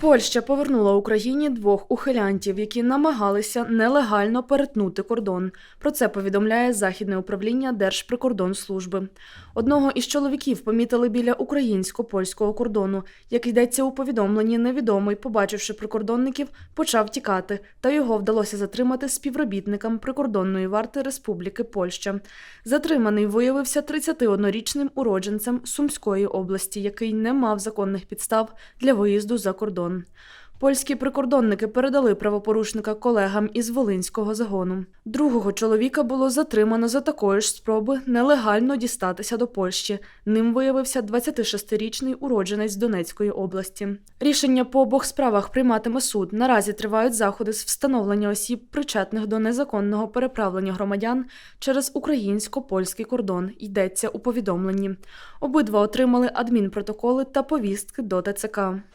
Польща повернула Україні двох ухилянтів, які намагалися нелегально перетнути кордон. Про це повідомляє Західне управління Держприкордонслужби. Одного із чоловіків помітили біля українсько-польського кордону. Як йдеться у повідомленні, невідомий, побачивши прикордонників, почав тікати, та його вдалося затримати співробітникам прикордонної варти Республіки Польща. Затриманий виявився 31-річним уродженцем Сумської області, який не мав законних підстав для виїзду за кордон. Польські прикордонники передали правопорушника колегам із Волинського загону. Другого чоловіка було затримано за такої ж спроби нелегально дістатися до Польщі. Ним виявився 26-річний уродженець Донецької області. Рішення по обох справах прийматиме суд. Наразі тривають заходи з встановлення осіб, причетних до незаконного переправлення громадян через українсько-польський кордон. Йдеться у повідомленні. Обидва отримали адмінпротоколи та повістки до ТЦК.